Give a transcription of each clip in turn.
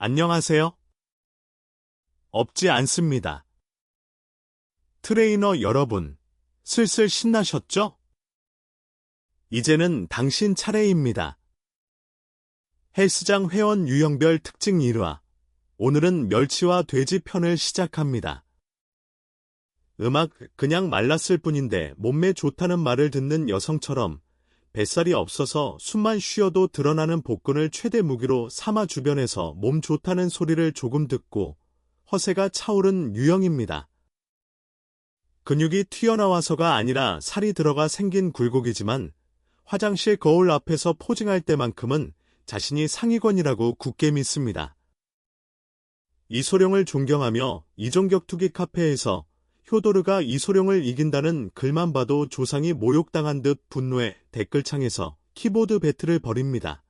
안녕하세요. 없지 않습니다. 트레이너 여러분, 슬슬 신나셨죠? 이제는 당신 차례입니다. 헬스장 회원 유형별 특징 1화. 오늘은 멸치와 돼지 편을 시작합니다. 음악 그냥 말랐을 뿐인데 몸매 좋다는 말을 듣는 여성처럼 뱃살이 없어서 숨만 쉬어도 드러나는 복근을 최대 무기로 삼아 주변에서 몸 좋다는 소리를 조금 듣고 허세가 차오른 유형입니다. 근육이 튀어나와서가 아니라 살이 들어가 생긴 굴곡이지만 화장실 거울 앞에서 포징할 때만큼은 자신이 상위권이라고 굳게 믿습니다. 이소룡을 존경하며 이종격투기 카페에서 효도르가 이소룡을 이긴다는 글만 봐도 조상이 모욕당한 듯 분노해 댓글창에서 키보드 배틀을 벌입니다.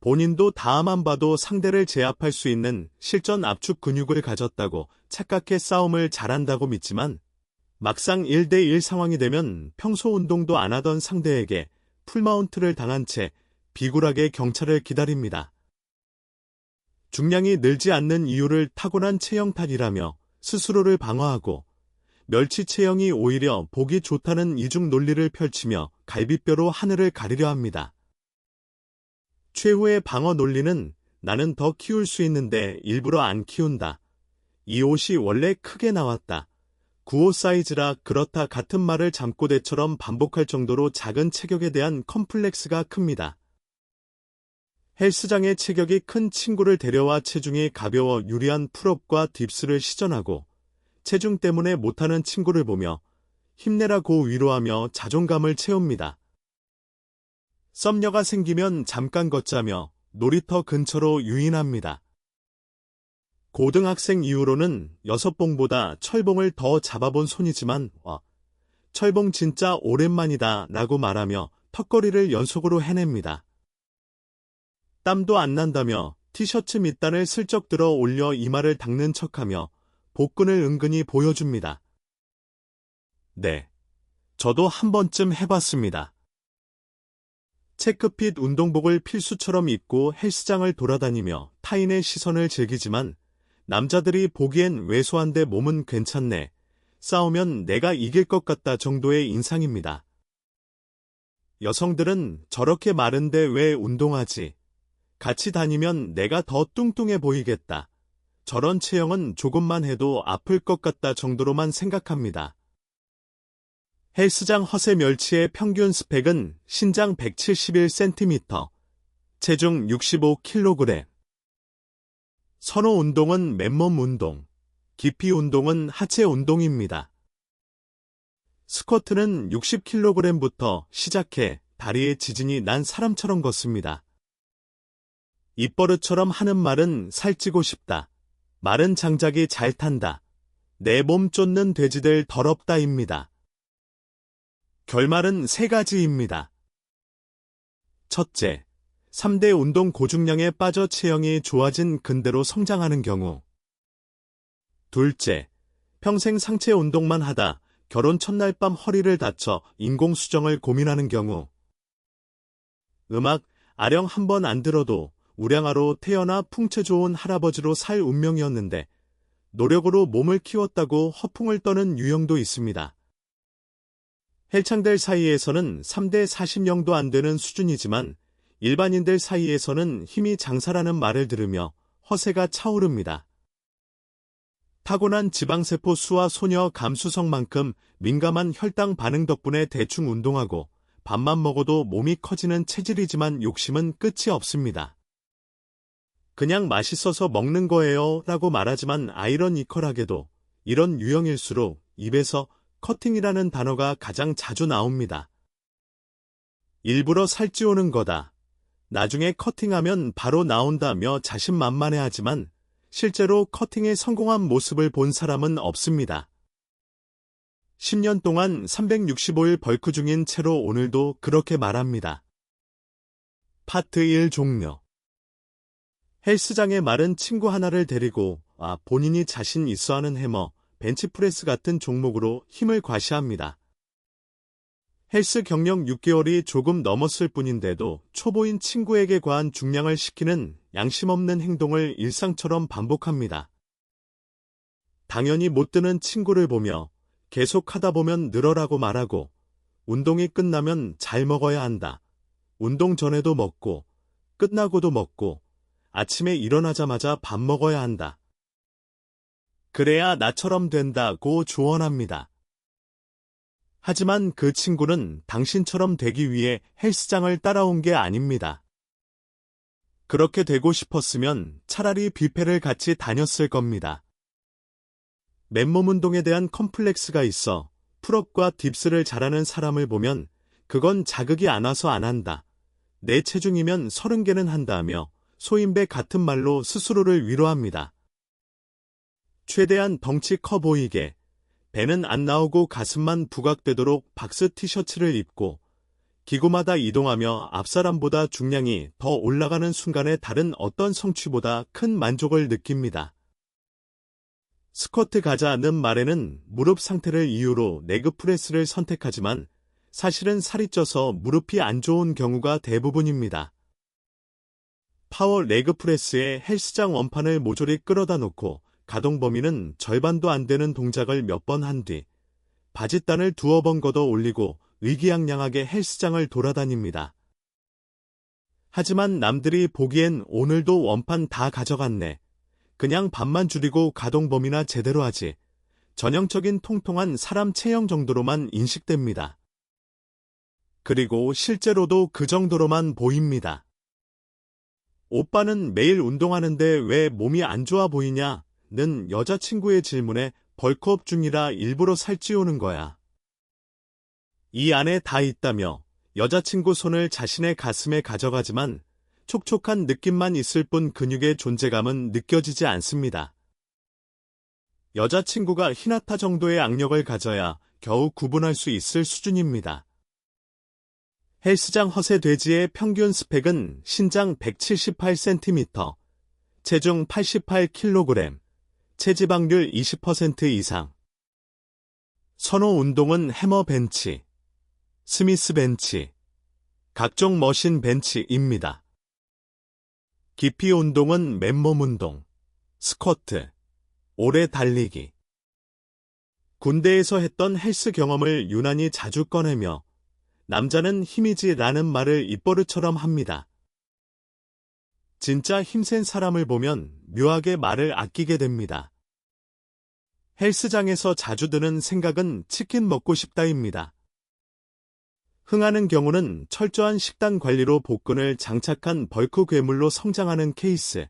본인도 다음만 봐도 상대를 제압할 수 있는 실전 압축 근육을 가졌다고 착각해 싸움을 잘한다고 믿지만 막상 1대1 상황이 되면 평소 운동도 안 하던 상대에게 풀마운트를 당한 채 비굴하게 경찰을 기다립니다. 중량이 늘지 않는 이유를 타고난 체형 탓이라며 스스로를 방어하고 멸치 체형이 오히려 보기 좋다는 이중 논리를 펼치며 갈비뼈로 하늘을 가리려 합니다. 최후의 방어 논리는 나는 더 키울 수 있는데 일부러 안 키운다. 이 옷이 원래 크게 나왔다. 구호 사이즈라 그렇다 같은 말을 잠꼬대처럼 반복할 정도로 작은 체격에 대한 컴플렉스가 큽니다. 헬스장의 체격이 큰 친구를 데려와 체중이 가벼워 유리한 풀업과 딥스를 시전하고 체중 때문에 못하는 친구를 보며 힘내라고 위로하며 자존감을 채웁니다. 썸녀가 생기면 잠깐 걷자며 놀이터 근처로 유인합니다. 고등학생 이후로는 여섯봉보다 철봉을 더 잡아본 손이지만 와, 철봉 진짜 오랜만이다 라고 말하며 턱걸이를 연속으로 해냅니다. 땀도 안 난다며 티셔츠 밑단을 슬쩍 들어 올려 이마를 닦는 척하며 복근을 은근히 보여줍니다. 네. 저도 한 번쯤 해봤습니다. 체크핏 운동복을 필수처럼 입고 헬스장을 돌아다니며 타인의 시선을 즐기지만 남자들이 보기엔 왜소한데 몸은 괜찮네. 싸우면 내가 이길 것 같다 정도의 인상입니다. 여성들은 저렇게 마른데 왜 운동하지? 같이 다니면 내가 더 뚱뚱해 보이겠다. 저런 체형은 조금만 해도 아플 것 같다 정도로만 생각합니다. 헬스장 허세 멸치의 평균 스펙은 신장 171cm, 체중 65kg. 선호 운동은 맨몸 운동, 깊이 운동은 하체 운동입니다. 스쿼트는 60kg부터 시작해 다리에 지진이 난 사람처럼 걷습니다. 입버릇처럼 하는 말은 살찌고 싶다. 마른 장작이 잘 탄다. 내 몸 쫓는 돼지들 더럽다입니다. 결말은 세 가지입니다. 첫째, 3대 운동 고중량에 빠져 체형이 좋아진 근대로 성장하는 경우. 둘째, 평생 상체 운동만 하다 결혼 첫날 밤 허리를 다쳐 인공수정을 고민하는 경우. 음악, 아령 한 번 안 들어도 우량아로 태어나 풍채 좋은 할아버지로 살 운명이었는데 노력으로 몸을 키웠다고 허풍을 떠는 유형도 있습니다. 헬창들 사이에서는 3대 40명도 안 되는 수준이지만 일반인들 사이에서는 힘이 장사라는 말을 들으며 허세가 차오릅니다. 타고난 지방세포 수와 소녀 감수성만큼 민감한 혈당 반응 덕분에 대충 운동하고 밥만 먹어도 몸이 커지는 체질이지만 욕심은 끝이 없습니다. 그냥 맛있어서 먹는 거예요 라고 말하지만 아이러니컬하게도 이런 유형일수록 입에서 커팅이라는 단어가 가장 자주 나옵니다. 일부러 살찌우는 거다. 나중에 커팅하면 바로 나온다며 자신만만해 하지만 실제로 커팅에 성공한 모습을 본 사람은 없습니다. 10년 동안 365일 벌크 중인 채로 오늘도 그렇게 말합니다. 파트 1 종료 헬스장에 마른 친구 하나를 데리고 아, 본인이 자신 있어 하는 해머, 벤치프레스 같은 종목으로 힘을 과시합니다. 헬스 경력 6개월이 조금 넘었을 뿐인데도 초보인 친구에게 과한 중량을 시키는 양심 없는 행동을 일상처럼 반복합니다. 당연히 못 드는 친구를 보며 계속 하다 보면 늘어라고 말하고 운동이 끝나면 잘 먹어야 한다. 운동 전에도 먹고 끝나고도 먹고 아침에 일어나자마자 밥 먹어야 한다. 그래야 나처럼 된다고 조언합니다. 하지만 그 친구는 당신처럼 되기 위해 헬스장을 따라온 게 아닙니다. 그렇게 되고 싶었으면 차라리 뷔페를 같이 다녔을 겁니다. 맨몸 운동에 대한 컴플렉스가 있어 풀업과 딥스를 잘하는 사람을 보면 그건 자극이 안 와서 안 한다. 내 체중이면 30개는 한다며 소인배 같은 말로 스스로를 위로합니다. 최대한 덩치 커 보이게 배는 안 나오고 가슴만 부각되도록 박스 티셔츠를 입고 기구마다 이동하며 앞사람보다 중량이 더 올라가는 순간에 다른 어떤 성취보다 큰 만족을 느낍니다. 스쿼트 가자는 말에는 무릎 상태를 이유로 레그 프레스를 선택하지만 사실은 살이 쪄서 무릎이 안 좋은 경우가 대부분입니다. 파워 레그 프레스에 헬스장 원판을 모조리 끌어다 놓고 가동 범위는 절반도 안 되는 동작을 몇 번 한 뒤 바짓단을 두어 번 걷어 올리고 의기양양하게 헬스장을 돌아다닙니다. 하지만 남들이 보기엔 오늘도 원판 다 가져갔네. 그냥 밥만 줄이고 가동 범위나 제대로 하지. 전형적인 통통한 사람 체형 정도로만 인식됩니다. 그리고 실제로도 그 정도로만 보입니다. 오빠는 매일 운동하는데 왜 몸이 안 좋아 보이냐? 는 여자친구의 질문에 벌크업 중이라 일부러 살찌우는 거야. 이 안에 다 있다며 여자친구 손을 자신의 가슴에 가져가지만 촉촉한 느낌만 있을 뿐 근육의 존재감은 느껴지지 않습니다. 여자친구가 히나타 정도의 악력을 가져야 겨우 구분할 수 있을 수준입니다. 헬스장 허세 돼지의 평균 스펙은 신장 178cm, 체중 88kg, 체지방률 20% 이상. 선호 운동은 해머 벤치, 스미스 벤치, 각종 머신 벤치입니다. 깊이 운동은 맨몸 운동, 스쿼트, 오래 달리기. 군대에서 했던 헬스 경험을 유난히 자주 꺼내며 남자는 힘이지 라는 말을 입버릇처럼 합니다. 진짜 힘센 사람을 보면 묘하게 말을 아끼게 됩니다. 헬스장에서 자주 드는 생각은 치킨 먹고 싶다입니다. 흥하는 경우는 철저한 식단 관리로 복근을 장착한 벌크 괴물로 성장하는 케이스.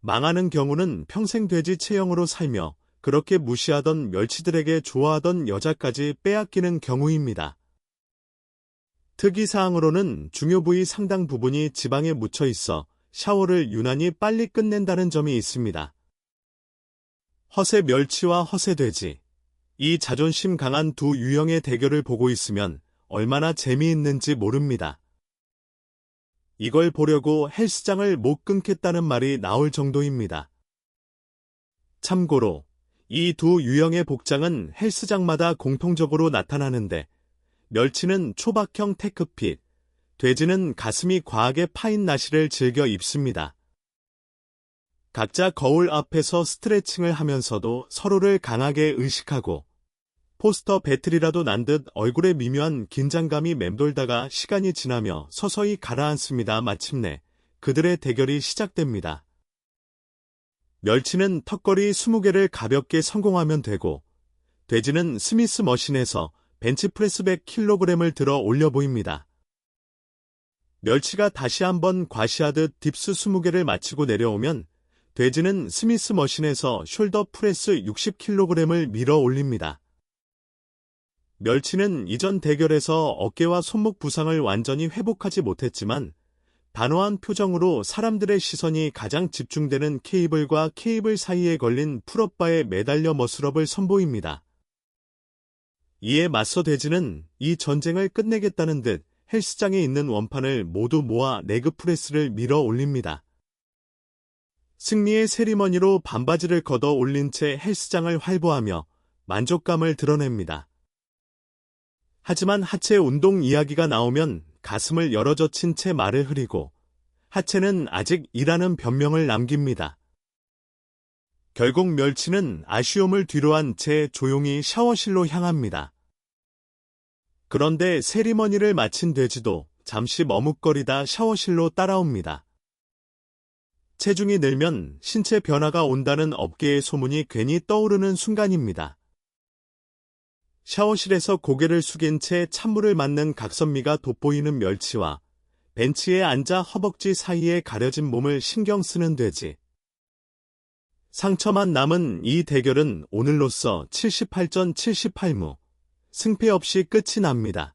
망하는 경우는 평생 돼지 체형으로 살며 그렇게 무시하던 멸치들에게 좋아하던 여자까지 빼앗기는 경우입니다. 특이사항으로는 중요 부위 상당 부분이 지방에 묻혀 있어 샤워를 유난히 빨리 끝낸다는 점이 있습니다. 허세 멸치와 허세 돼지. 이 자존심 강한 두 유형의 대결을 보고 있으면 얼마나 재미있는지 모릅니다. 이걸 보려고 헬스장을 못 끊겠다는 말이 나올 정도입니다. 참고로 이 두 유형의 복장은 헬스장마다 공통적으로 나타나는데 멸치는 초박형 테크핏, 돼지는 가슴이 과하게 파인 나시를 즐겨 입습니다. 각자 거울 앞에서 스트레칭을 하면서도 서로를 강하게 의식하고 포스터 배틀이라도 난 듯 얼굴에 미묘한 긴장감이 맴돌다가 시간이 지나며 서서히 가라앉습니다. 마침내 그들의 대결이 시작됩니다. 멸치는 턱걸이 20개를 가볍게 성공하면 되고 돼지는 스미스 머신에서 벤치프레스 100kg을 들어 올려 보입니다. 멸치가 다시 한번 과시하듯 딥스 20개를 마치고 내려오면 돼지는 스미스 머신에서 숄더 프레스 60kg을 밀어 올립니다. 멸치는 이전 대결에서 어깨와 손목 부상을 완전히 회복하지 못했지만 단호한 표정으로 사람들의 시선이 가장 집중되는 케이블과 케이블 사이에 걸린 풀업바에 매달려 머슬업을 선보입니다. 이에 맞서 돼지는 이 전쟁을 끝내겠다는 듯 헬스장에 있는 원판을 모두 모아 레그 프레스를 밀어 올립니다. 승리의 세리머니로 반바지를 걷어 올린 채 헬스장을 활보하며 만족감을 드러냅니다. 하지만 하체 운동 이야기가 나오면 가슴을 열어젖힌 채 말을 흐리고 하체는 아직 이라는 변명을 남깁니다. 결국 멸치는 아쉬움을 뒤로한 채 조용히 샤워실로 향합니다. 그런데 세리머니를 마친 돼지도 잠시 머뭇거리다 샤워실로 따라옵니다. 체중이 늘면 신체 변화가 온다는 업계의 소문이 괜히 떠오르는 순간입니다. 샤워실에서 고개를 숙인 채 찬물을 맞는 각선미가 돋보이는 멸치와 벤치에 앉아 허벅지 사이에 가려진 몸을 신경 쓰는 돼지. 상처만 남은 이 대결은 오늘로써 78전 78무, 승패 없이 끝이 납니다.